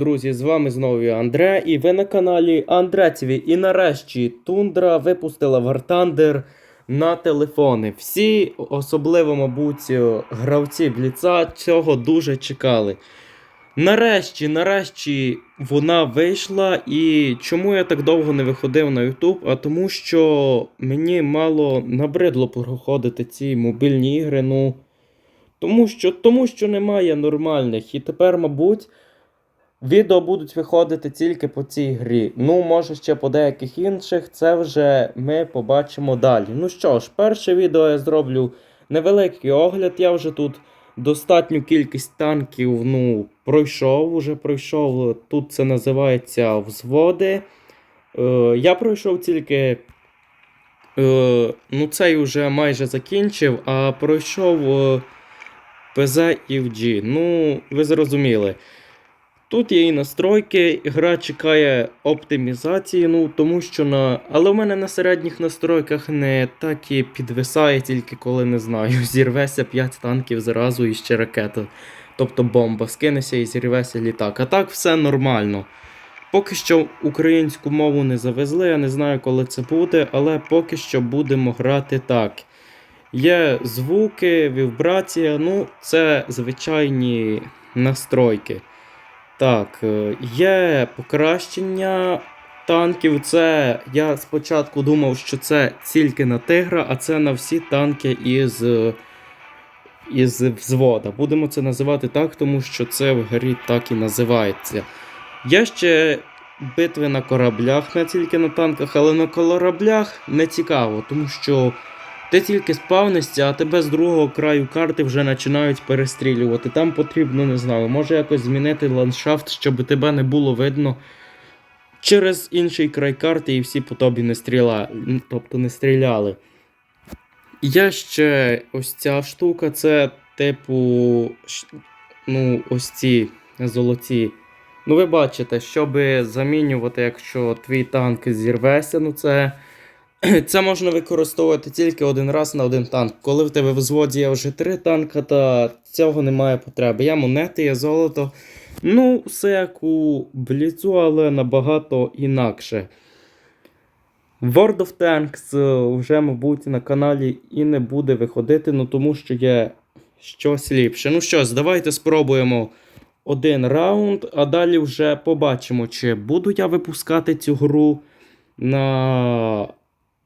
Друзі, з вами знову Андре, і ви на каналі Андрецеві. І нарешті Тундра випустила Thunder на телефони. Всі, особливо, мабуть, гравці Бліца, цього дуже чекали. Нарешті, нарешті вона вийшла. І чому я так довго не виходив на YouTube? А тому що мені мало набридло проходити ці мобільні ігри. Ну. Тому що, тому що немає нормальних. І тепер, мабуть. Відео будуть виходити тільки по цій грі. Ну, може ще по деяких інших, це вже ми побачимо далі. Ну що ж, перше відео я зроблю невеликий огляд. Я вже тут достатню кількість танків ну, пройшов, уже пройшов. Тут це називається взводи. Е, я пройшов тільки. Е, ну, цей вже майже закінчив, а пройшов е, ПЗ і FG. Ну, ви зрозуміли. Тут є і настройки, гра чекає оптимізації, ну тому що на. Але в мене на середніх настройках не так і підвисає, тільки коли не знаю. Зірвеся 5 танків зразу і ще ракета. Тобто бомба, скинеся і зірвеся літак. А так все нормально. Поки що українську мову не завезли, я не знаю, коли це буде, але поки що будемо грати так. Є звуки, вібрація, ну, це звичайні настройки. Так, е, є покращення танків. Це я спочатку думав, що це тільки на тигра, а це на всі танки із із взвода. Будемо це називати так, тому що це в грі так і називається. Є ще битви на кораблях, не тільки на танках, але на кораблях не цікаво, тому що. Ти тільки спавнишся, а тебе з другого краю карти вже починають перестрілювати. Там потрібно, не знаю, може якось змінити ландшафт, щоб тебе не було видно через інший край карти і всі по тобі не стріла... тобто не стріляли. Є ще ось ця штука, це типу. Ну, ось ці золоті. Ну, ви бачите, щоб замінювати, якщо твій танк зірвеся, ну це. Це можна використовувати тільки один раз на один танк. Коли в тебе в взводі є вже три танка, то цього немає потреби. Є монети, є золото. Ну, все як у бліцу, але набагато інакше. World of Tanks е, вже, мабуть, на каналі і не буде виходити, ну тому що є щось ліпше. Ну що давайте спробуємо один раунд, а далі вже побачимо, чи буду я випускати цю гру на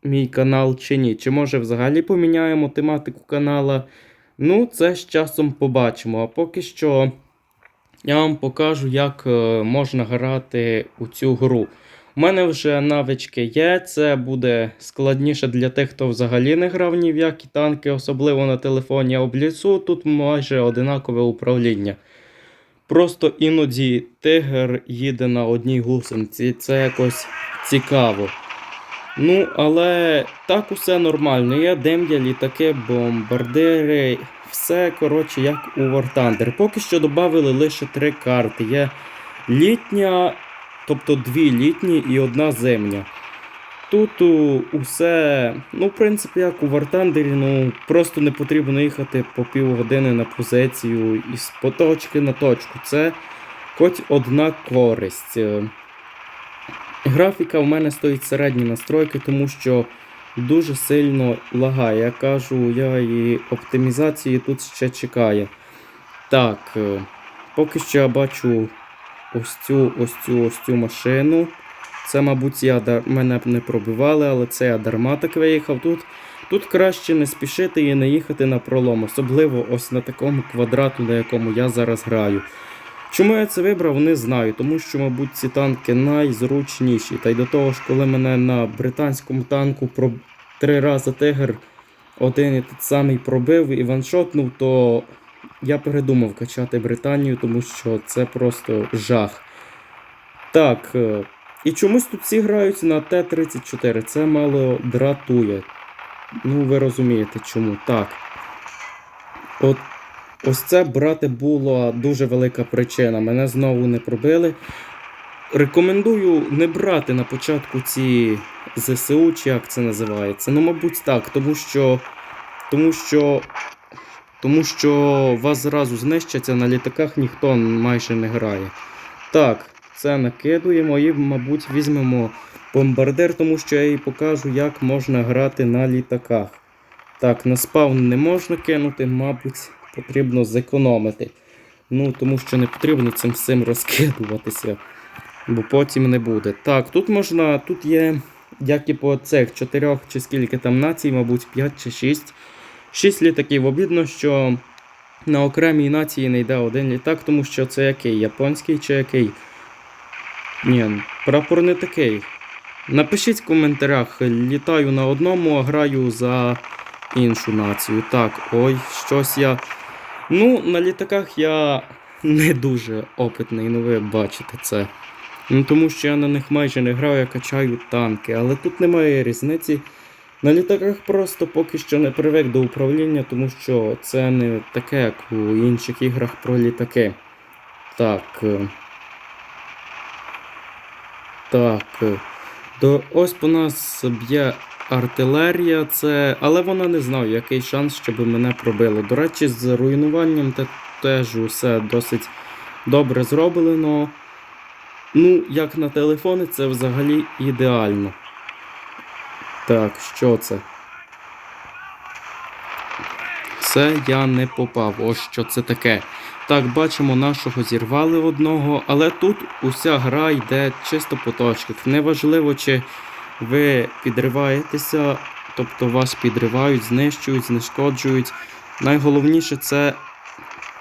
мій канал чи ні. Чи може взагалі поміняємо тематику канала. Ну, це з часом побачимо. А поки що я вам покажу, як е, можна грати у цю гру. У мене вже навички є, це буде складніше для тих, хто взагалі не грав ні в які танки, особливо на телефоні обліцу. Тут майже одинакове управління. Просто іноді тигр їде на одній гусениці, це якось цікаво. Ну, але так усе нормально. Є дем'я, літаки, бомбардири, все, коротше, як у War Thunder. Поки що додали лише три карти. Є літня, тобто дві літні і одна зимня. Тут усе, ну, в принципі, як у War Thunder, ну, просто не потрібно їхати по півгодини на позицію із поточки на точку. Це хоч одна користь. Графіка в мене стоїть середні настройки, тому що дуже сильно лагає. Я кажу, я і оптимізації тут ще чекає. Так, е, поки що я бачу ось цю ось цю ось цю машину. Це, мабуть, я мене б не пробивали, але це я дарма так виїхав. Тут тут краще не спішити і не їхати на пролом, особливо ось на такому квадрату, на якому я зараз граю. Чому я це вибрав, не знаю, тому що, мабуть, ці танки найзручніші. Та й до того ж, коли мене на британському танку про три рази тигр один і той самий пробив і ваншотнув, то я передумав качати Британію, тому що це просто жах. Так. Е, і чомусь тут всі грають на Т-34. Це мало дратує. Ну, ви розумієте чому. Так. От Ось це, брати, була дуже велика причина. Мене знову не пробили. Рекомендую не брати на початку ці ЗСУ, чи як це називається. Ну, мабуть, так, тому що тому що, тому що вас зразу знищаться, на літаках ніхто майже не грає. Так, це накидуємо і, мабуть, візьмемо бомбардир, тому що я їй покажу, як можна грати на літаках. Так, на спавн не можна кинути, мабуть, потрібно зекономити. Ну, тому що не потрібно цим всім розкидуватися, бо потім не буде. Так, тут можна, тут є, як і по цих чотирьох чи скільки там націй, мабуть, 5 чи 6. 6 літаків. Обідно, що на окремій нації не йде один літак, тому що це який? Японський чи який? Ні, прапор не такий. Напишіть в коментарях, літаю на одному, а граю за іншу націю. Так, ой, щось я. Ну, на літаках я не дуже опитний, ну ви бачите це. Ну, тому що я на них майже не граю, я качаю танки, але тут немає різниці. На літаках просто поки що не привик до управління, тому що це не таке, як у інших іграх про літаки. Так. е, Так. е, До, ось по нас б'є артилерія, це. Але вона не знає, який шанс, щоб мене пробили. До речі, з руйнуванням те, теж усе досить добре зроблено. Ну, як на телефони, це взагалі ідеально. Так, що це? Це я не попав. Ось що це таке. Так, бачимо, нашого зірвали одного, але тут уся гра йде чисто по точках. Неважливо, чи ви підриваєтеся, тобто вас підривають, знищують, знешкоджують. Найголовніше це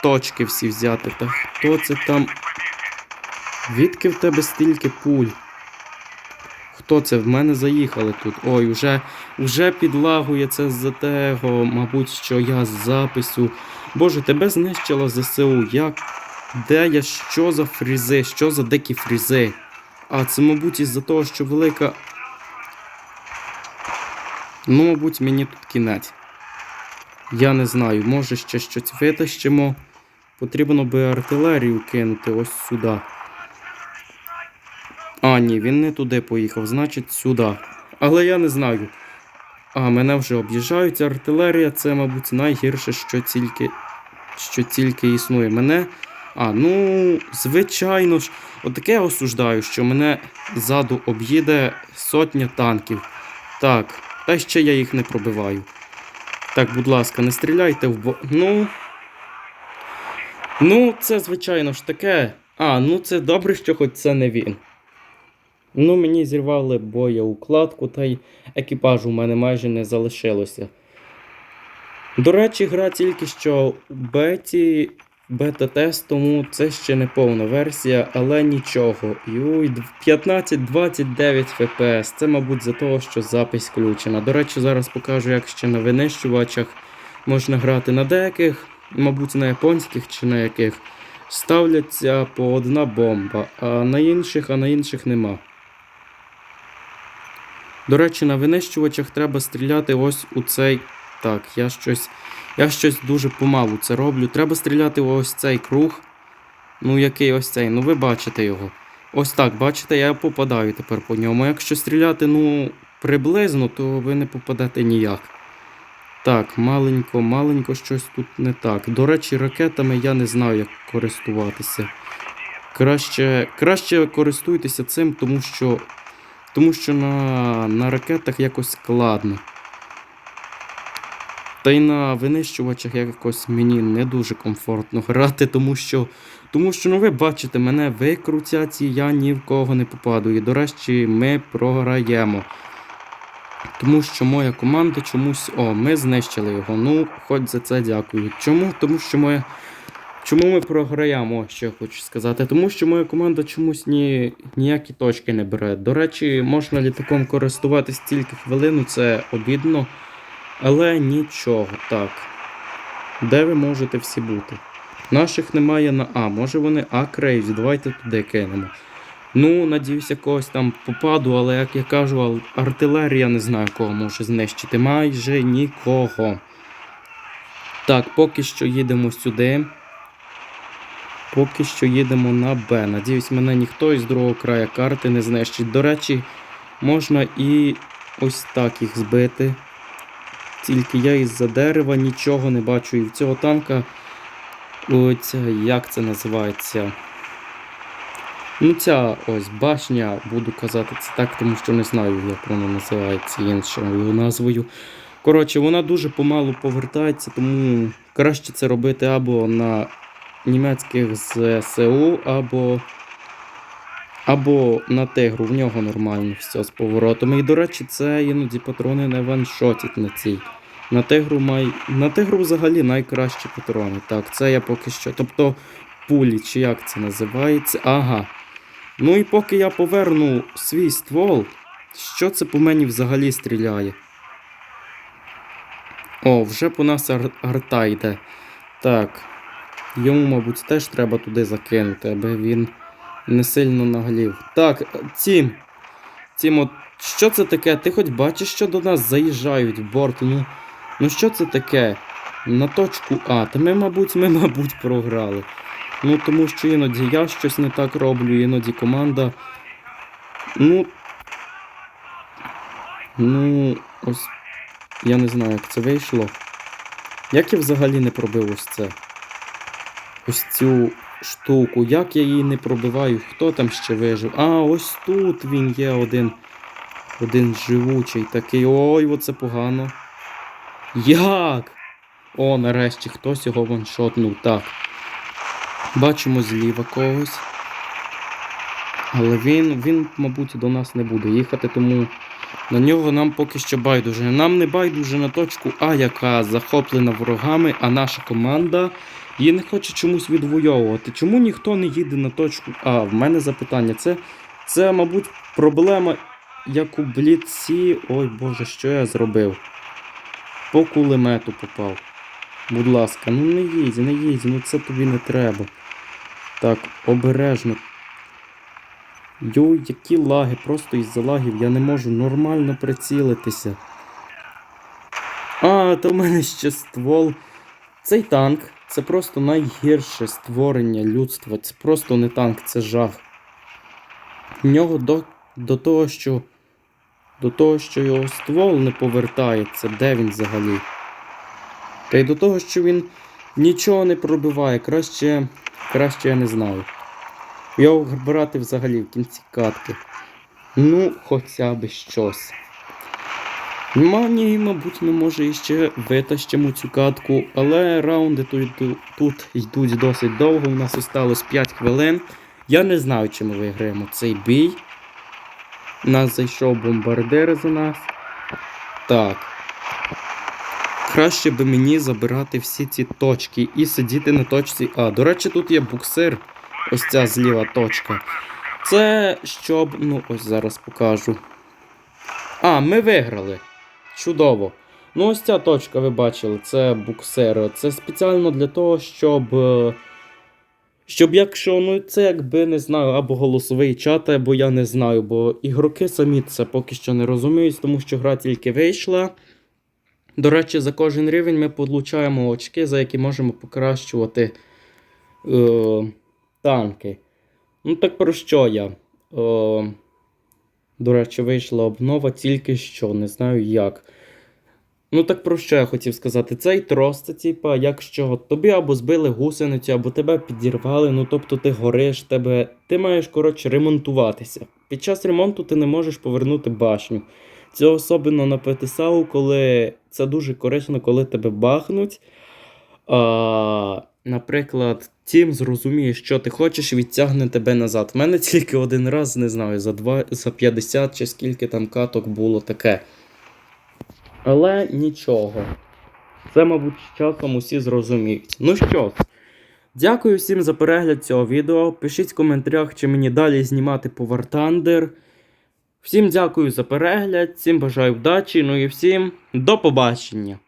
точки всі взяти. Та хто це там? Звідки в тебе стільки пуль? Хто це? В мене заїхали тут. Ой, вже, вже підлагує це з-за того, мабуть, що я з запису. Боже, тебе знищило ЗСУ. Як? Де я? Що за фрізи? Що за дикі фрізи? А це, мабуть, із-за того, що велика. Ну, мабуть, мені тут кінець. Я не знаю, може ще щось витащимо. Потрібно би артилерію кинути ось сюди. А, ні, він не туди поїхав, значить сюди. Але я не знаю. А, мене вже об'їжджають. Артилерія це, мабуть, найгірше, що тільки, що тільки існує. Мене. А, ну, звичайно ж, отаке осуждаю, що мене ззаду об'їде сотня танків. Так, та ще я їх не пробиваю. Так, будь ласка, не стріляйте в бо. Ну. Ну, це, звичайно ж таке. А, ну це добре, що хоч це не він. Ну, мені зірвали боєукладку, та й екіпажу в мене майже не залишилося. До речі, гра тільки що у беті, бета-тест, тому це ще не повна версія, але нічого. Юй, 15-29 FPS. Це, мабуть, за того, що запись включена. До речі, зараз покажу, як ще на винищувачах можна грати на деяких, мабуть, на японських чи на яких. Ставляться по одна бомба, а на інших, а на інших нема. До речі, на винищувачах треба стріляти ось у цей. Так, я щось. Я щось дуже помалу це роблю. Треба стріляти в ось цей круг. Ну, який ось цей. Ну, ви бачите його. Ось так, бачите, я попадаю тепер по ньому. Якщо стріляти, ну, приблизно, то ви не попадете ніяк. Так, маленько, маленько щось тут не так. До речі, ракетами я не знаю, як користуватися. Краще, краще користуйтеся цим, тому що тому що на, на ракетах якось складно. Та й на винищувачах якось мені не дуже комфортно грати, тому що, тому що ну ви бачите, мене викрутять і я ні в кого не попаду. І до речі, ми програємо. Тому що моя команда чомусь. О, ми знищили його. Ну, хоч за це дякую. Чому? Тому що моя. Чому ми програємо, що я хочу сказати? Тому що моя команда чомусь ні, ніякі точки не бере. До речі, можна літаком користуватись тільки хвилину, це обідно. Але нічого, так. Де ви можете всі бути? Наших немає на А. Може вони А крейві, давайте туди кинемо. Ну, надіюся, когось там попаду, але як я кажу, артилерія не знаю, кого може знищити. Майже нікого. Так, поки що їдемо сюди. Поки що їдемо на Б. Надіюсь, мене ніхто із другого краю карти не знищить. До речі, можна і ось так їх збити. Тільки я із-за дерева нічого не бачу. І в цього танка. Оця, як це називається? Ну, ця ось башня, буду казати це так, тому що не знаю, як вона називається іншою назвою. Коротше, вона дуже помалу повертається, тому краще це робити або на німецьких ЗСУ, або, або на тигру. В нього нормально все з поворотами. І, до речі, це іноді патрони не ваншотять на цій. На тигру май... На тигру взагалі найкращі патрони. Так, це я поки що. Тобто пулі, чи як це називається? Ага. Ну і поки я поверну свій ствол, що це по мені взагалі стріляє? О, вже по нас ар- арта йде. Так. Йому, мабуть, теж треба туди закинути, аби він не сильно наглів. Так, Тім. Тім, от що це таке? Ти хоч бачиш, що до нас заїжджають в борт? Ну, ну що це таке? На точку А. Та ми, мабуть, ми, мабуть, програли. Ну, тому що іноді я щось не так роблю, іноді команда. Ну. Ну, ось. Я не знаю, як це вийшло. Як я взагалі не пробив ось це? Ось цю штуку. Як я її не пробиваю? Хто там ще вижив? А, ось тут він є один. Один живучий такий. Ой, оце погано. Як? О, нарешті хтось його ваншотнув. Так. Бачимо зліва когось. Але він, він, мабуть, до нас не буде їхати, тому на нього нам поки що байдуже. Нам не байдуже на точку А, яка захоплена ворогами, а наша команда її не хоче чомусь відвоювати. Чому ніхто не їде на точку А? В мене запитання. Це, це мабуть, проблема, як у бліці. Ой Боже, що я зробив? По кулемету попав. Будь ласка, ну не їдь, не їдь, ну це тобі не треба. Так, обережно. Йой, які лаги, просто із-за лагів я не можу нормально прицілитися. А, то в мене ще ствол. Цей танк це просто найгірше створення людства. Це просто не танк, це жах. В нього до, до того, що. До того, що його ствол не повертається, де він взагалі? Та й до того, що він нічого не пробиває, краще, краще я не знаю. Його брати взагалі в кінці катки. Ну, хоча б щось. Мані, мабуть, ми може іще витащимо цю катку, але раунди тут, тут йдуть досить довго. У нас осталось 5 хвилин. Я не знаю, чи ми виграємо цей бій. Нас зайшов бомбардир за нас. Так. Краще би мені забирати всі ці точки і сидіти на точці А. До речі, тут є буксир. Ось ця зліва точка. Це щоб. Ну, ось зараз покажу. А, ми виграли. Чудово. Ну, ось ця точка, ви бачили, це буксир. Це спеціально для того, щоб. е, Щоб якщо, ну це якби не знаю, або голосовий чат, або я не знаю, бо ігроки самі це поки що не розуміють, тому що гра тільки вийшла. До речі, за кожен рівень ми получаємо очки, за які можемо покращувати е, танки. Ну, так про що я? Е, до речі, вийшла обнова тільки що, не знаю як. Ну, так про що я хотів сказати? Цей трос, типа, якщо тобі або збили гусеницю, або тебе підірвали, ну тобто ти гориш, тебе. Ти маєш, коротше, ремонтуватися. Під час ремонту ти не можеш повернути башню. Це особливо на ПТСАУ, коли це дуже корисно, коли тебе бахнуть. А, наприклад, Тім зрозуміє, що ти хочеш, відтягне тебе назад. У мене тільки один раз, не знаю, за, два, за 50 чи скільки там каток було таке. Але нічого. Це, мабуть, часом усі зрозуміють. Ну що ж, дякую всім за перегляд цього відео. Пишіть в коментарях, чи мені далі знімати по Thunder. Всім дякую за перегляд, всім бажаю вдачі, ну і всім до побачення!